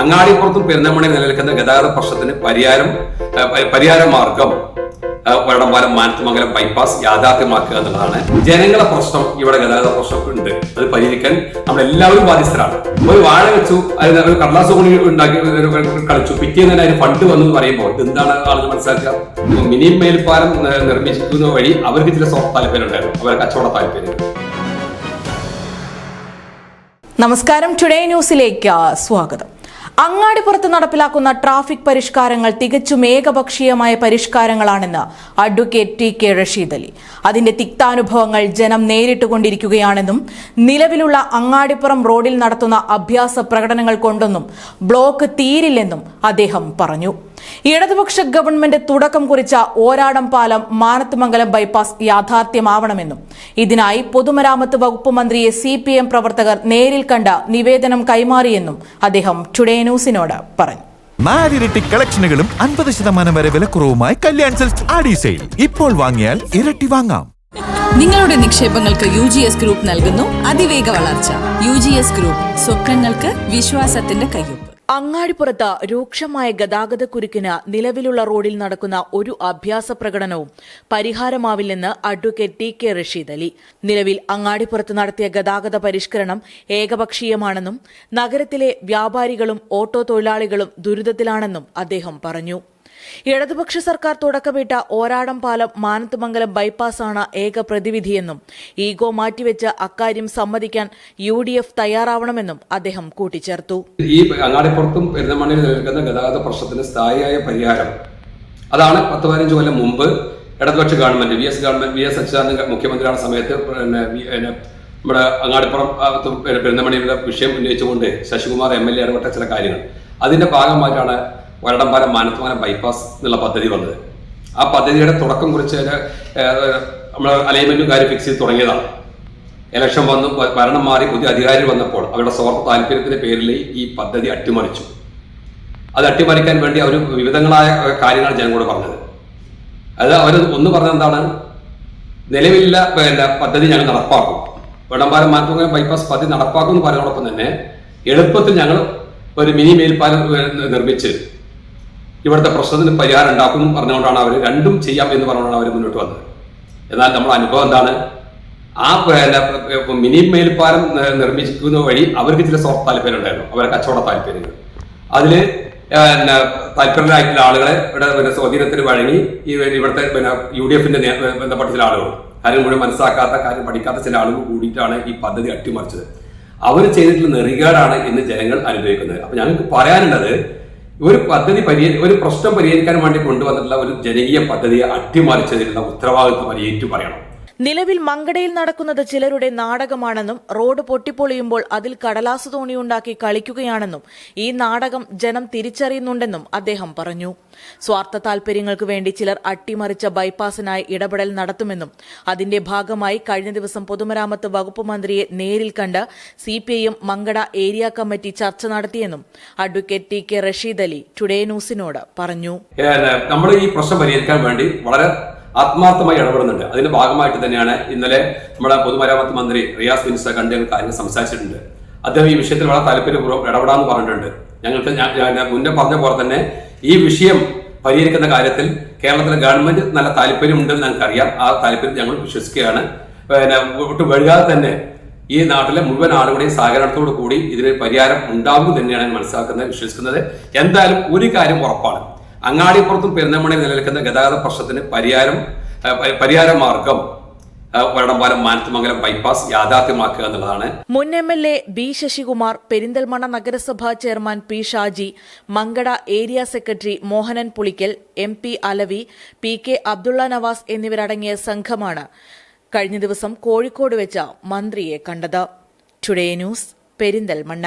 അങ്ങാടിപ്പുറത്തും പെരുന്നമണി നിലനിൽക്കുന്ന ഗതാഗത പ്രശ്നത്തിന് പരിഹാരം പരിഹാര മാർഗം വടംപാലം മാനത്തുമംഗലം ബൈപ്പാസ് യാഥാർത്ഥ്യമാക്കുക എന്നുള്ളതാണ്. ജനങ്ങളെ പ്രശ്നം ഇവിടെ ഗതാഗത പ്രശ്നം ഉണ്ട് അത് പരിഹരിക്കാൻ നമ്മൾ എല്ലാവരും ബാധ്യസ്ഥരാണ്. ഒരു വാഴ വെച്ചു അതിന് ഒരു കടലാസ് കൂടി ഉണ്ടാക്കി കളിച്ചു. പിറ്റേന്ന് അതിന് ഫണ്ട് വന്നു എന്ന് പറയുമ്പോൾ എന്താണ് ആളുകൾ മനസ്സിലാക്കുക? മിനി മേൽപ്പാലം നിർമ്മിച്ചിരിക്കുന്ന വഴി അവർക്ക് ചില സ്വാർത്ഥ താല്പര്യം ഉണ്ടായിരുന്നു. അവരുടെ കച്ചവട താല്പര്യം. നമസ്കാരം. ടുഡേ ന്യൂസിലേക്ക് സ്വാഗതം. അങ്ങാടിപ്പുറത്ത് നടപ്പിലാക്കുന്ന ട്രാഫിക് പരിഷ്കാരങ്ങൾ തികച്ചും ഏകപക്ഷീയമായ പരിഷ്കാരങ്ങളാണെന്ന് advocate T K Rasheed Ali. അതിന്റെ തിക്താനുഭവങ്ങൾ ജനം നേരിട്ടുകൊണ്ടിരിക്കുകയാണെന്നും നിലവിലുള്ള അങ്ങാടിപ്പുറം റോഡിൽ നടത്തുന്ന അഭ്യാസ പ്രകടനങ്ങൾ കൊണ്ടൊന്നും ബ്ലോക്ക് തീരില്ലെന്നും അദ്ദേഹം പറഞ്ഞു. ഇടതുപക്ഷ ഗവൺമെന്റ് തുടക്കം കുറിച്ച ഓരാടം പാലം മാനത്തുമംഗലം ബൈപ്പാസ് യാഥാർത്ഥ്യമാവണമെന്നും ഇതിനായി പൊതുമരാമത്ത് വകുപ്പ് മന്ത്രിയെ സി പി എം പ്രവർത്തകർ നേരിൽ കണ്ട നിവേദനം കൈമാറിയെന്നും അദ്ദേഹം ടുഡേ ന്യൂസിനോട് പറഞ്ഞു. മാരിരട്ടി കളക്ഷനുകളും അൻപത് ശതമാനം വരെ വിലക്കുറവുമായി കല്യാൺ സെൽസ് ആഡി സെയിൽ ഇപ്പോൾ വാങ്ങിയാൽ ഇരട്ടി വാങ്ങാം. നിങ്ങളുടെ നിക്ഷേപങ്ങൾക്ക് യു ജി എസ് ഗ്രൂപ്പ് നൽകുന്നു അതിവേഗ വളർച്ച. യു ജി എസ് ഗ്രൂപ്പ് സ്വപ്നങ്ങൾക്ക് വിശ്വാസത്തിന്റെ കയ്യൊപ്പ്. അങ്ങാടിപ്പുറത്ത് രൂക്ഷമായ ഗതാഗതക്കുരുക്കിന് നിലവിലുള്ള റോഡിൽ നടക്കുന്ന ഒരു അഭ്യാസ പ്രകടനവും പരിഹാരമാവില്ലെന്ന് advocate T K Rasheed Ali. നിലവിൽ അങ്ങാടിപ്പുറത്ത് നടത്തിയ ഗതാഗത പരിഷ്കരണം ഏകപക്ഷീയമാണെന്നും നഗരത്തിലെ വ്യാപാരികളും ഓട്ടോ തൊഴിലാളികളും ദുരിതത്തിലാണെന്നും അദ്ദേഹം പറഞ്ഞു. ഇടതുപക്ഷ സർക്കാർ തുടക്കമിട്ട ഓരാടം പാലം മാനത്തുമംഗലം ബൈപ്പാസാണ് ഏക പ്രതിവിധിയെന്നും ഈഗോ മാറ്റിവെച്ച് അക്കാര്യം സമ്മതിക്കാൻ യു ഡി എഫ് തയ്യാറാവണമെന്നും അദ്ദേഹം കൂട്ടിച്ചേർത്തു. ഈ അങ്ങാടിപ്പുറത്തും പെരുന്നമണ്ണയിൽ നിൽക്കുന്ന ഗതാഗത പ്രശ്നത്തിന് സ്ഥായിയായ പരിഹാരം. അതാണ് പത്ത് പതിനഞ്ച് കൊല്ലം മുമ്പ് ഇടതുപക്ഷ government V S government V S Achuthanandan മുഖ്യമന്ത്രിയാണ് സമയത്ത് നമ്മുടെ അങ്ങാടിപ്പുറം പെരുന്നമണിയുടെ വിഷയം ഉന്നയിച്ചുകൊണ്ട് ശശികുമാർ എം എൽ എ ഇടപെട്ട ചില കാര്യങ്ങൾ. അതിന്റെ ഭാഗമായിട്ടാണ് വരടംപാലം മാനത്തുമാനം ബൈപ്പാസ് എന്നുള്ള പദ്ധതി വന്നത്. ആ പദ്ധതിയുടെ തുടക്കം കുറിച്ച് നമ്മൾ അലൈൻമെന്റും കാര്യം ഫിക്സ് ചെയ്ത് തുടങ്ങിയതാണ് ഇലക്ഷൻ വന്നു ഭരണം മാറി പുതിയ അധികാരി വന്നപ്പോൾ അവരുടെ സ്വാർത്ഥ താല്പര്യത്തിന്റെ പേരിൽ ഈ പദ്ധതി അട്ടിമറിച്ചു. അത് അട്ടിമറിക്കാൻ വേണ്ടി അവർ വിവിധങ്ങളായ കാര്യങ്ങളാണ് ജനങ്ങളോട് പറഞ്ഞത്. അത് അവർ ഒന്ന് പറഞ്ഞത് എന്താണ്? നിലവില്ല പിന്നെ പദ്ധതി ഞങ്ങൾ നടപ്പാക്കും. വെടമ്പാലം മാറ്റുന്ന ബൈപ്പാസ് പദ്ധതി നടപ്പാക്കും എന്ന് പറയുന്നതോടൊപ്പം തന്നെ എളുപ്പത്തിൽ ഞങ്ങൾ ഒരു മിനി മേൽപ്പാലം നിർമ്മിച്ച് ഇവിടുത്തെ പ്രശ്നത്തിന് പരിഹാരം ഉണ്ടാക്കും പറഞ്ഞുകൊണ്ടാണ് അവർ രണ്ടും ചെയ്യാം എന്ന് പറഞ്ഞുകൊണ്ടാണ് അവർ മുന്നോട്ട് വന്നത്. എന്നാൽ നമ്മുടെ അനുഭവം എന്താണ്? ആ മിനി മേൽപ്പാലം നിർമ്മിക്കുന്ന വഴി അവർക്ക് ചില സോഫ്റ്റ് താല്പര്യം ഉണ്ടായിരുന്നു അവരെ കച്ചവട താല്പര്യങ്ങൾ. അതിൽ പിന്നെ താല്പര്യരായിട്ടുള്ള ആളുകളെ ഇവിടെ പിന്നെ സ്വാധീനത്തിന് വഴങ്ങി ഈ ഇവിടുത്തെ പിന്നെ യു ഡി എഫിന്റെ ബന്ധപ്പെട്ട ചില ആളുകൾ. കാര്യം മുഴുവൻ മനസ്സിലാക്കാത്ത കാര്യം പഠിക്കാത്ത ചില ആളുകൾ കൂടിയിട്ടാണ് ഈ പദ്ധതി അട്ടിമറിച്ചത്. അവർ ചെയ്തിട്ടുള്ള നെറികേടാണ് ഇന്ന് ജനങ്ങൾ അനുഭവിക്കുന്നത്. അപ്പൊ ഞങ്ങൾക്ക് പറയാനുള്ളത് ഒരു പദ്ധതി പരിഹ ഒരു പ്രശ്നം പരിഹരിക്കാൻ വേണ്ടി കൊണ്ടുവന്നിട്ടുള്ള ഒരു ജനകീയ പദ്ധതിയെ അട്ടിമറിച്ചതിനുള്ള ഉത്തരവാദിത്വം ഏറ്റു പറയണം. നിലവിൽ മങ്കടയിൽ നടക്കുന്നത് ചിലരുടെ നാടകമാണെന്നും റോഡ് പൊട്ടിപ്പൊളിയുമ്പോൾ അതിൽ കടലാസു തോണിയുണ്ടാക്കി കളിക്കുകയാണെന്നും ഈ നാടകം ജനം തിരിച്ചറിയുന്നുണ്ടെന്നും അദ്ദേഹം പറഞ്ഞു. സ്വാർത്ഥ താൽപര്യങ്ങൾക്ക് വേണ്ടി ചിലർ അട്ടിമറിച്ച ബൈപ്പാസിനായി ഇടപെടൽ നടത്തുമെന്നും അതിന്റെ ഭാഗമായി കഴിഞ്ഞ ദിവസം പൊതുമരാമത്ത് വകുപ്പ് മന്ത്രിയെ നേരിൽ കണ്ട് സിപിഐഎം മങ്കട ഏരിയ കമ്മിറ്റി ചർച്ച നടത്തിയെന്നും advocate T K Rasheed Ali today ന്യൂസിനോട് പറഞ്ഞു. നമ്മൾ ഈ പ്രശ്നം പരിഹരിക്കാൻ വേണ്ടി വളരെ ആത്മാർത്ഥമായി ഇടപെടുന്നുണ്ട്. അതിന്റെ ഭാഗമായിട്ട് തന്നെയാണ് ഇന്നലെ നമ്മുടെ പൊതുമരാമത്ത് മന്ത്രി റിയാസ് മിനിസ്റ്റർ കണ്ട് കാര്യങ്ങൾ സംസാരിച്ചിട്ടുണ്ട്. അദ്ദേഹം ഈ വിഷയത്തിൽ വളരെ താല്പര്യപൂർവം ഇടപെടാന്ന് പറഞ്ഞിട്ടുണ്ട്. ഞങ്ങൾക്ക് ഞാൻ മുന്നേ പറഞ്ഞ പോലെ തന്നെ ഈ വിഷയം പരിഹരിക്കുന്ന കാര്യത്തിൽ കേരളത്തിലെ ഗവൺമെന്റ് നല്ല താല്പര്യമുണ്ടെന്ന് ഞങ്ങൾക്കറിയാം. ആ താല്പര്യം ഞങ്ങൾ വിശ്വസിക്കുകയാണ്. പിന്നെ വിട്ട് വഴുകാതെ തന്നെ ഈ നാട്ടിലെ മുഴുവൻ ആളുകളുടെയും സഹകരണത്തോടു കൂടി ഇതിന് പരിഹാരം ഉണ്ടാകും തന്നെയാണ് മനസ്സിലാക്കുന്നത് വിശ്വസിക്കുന്നത്. എന്തായാലും ഒരു കാര്യം ഉറപ്പാണ്. അങ്ങാടിപ്പുറത്തും പെരുന്നമണയിൽ നിലനിൽക്കുന്ന ഗതാഗത പ്രശ്നത്തിന് പരിഹാരം പരിഹാര മാർഗം ബൈപ്പാസ് യാഥാർത്ഥ്യമാക്കുക എന്നുള്ളതാണ്. മുൻ M L A B Sasikumar Perinthalmanna നഗരസഭാ chairman P Shaji Mankada area secretary Mohanan Pulickal M P Alavi P K Abdulla Navas എന്നിവരടങ്ങിയ സംഘമാണ് കഴിഞ്ഞ ദിവസം കോഴിക്കോട് വെച്ച മന്ത്രിയെ കണ്ടത്. Today news Perinthalmanna.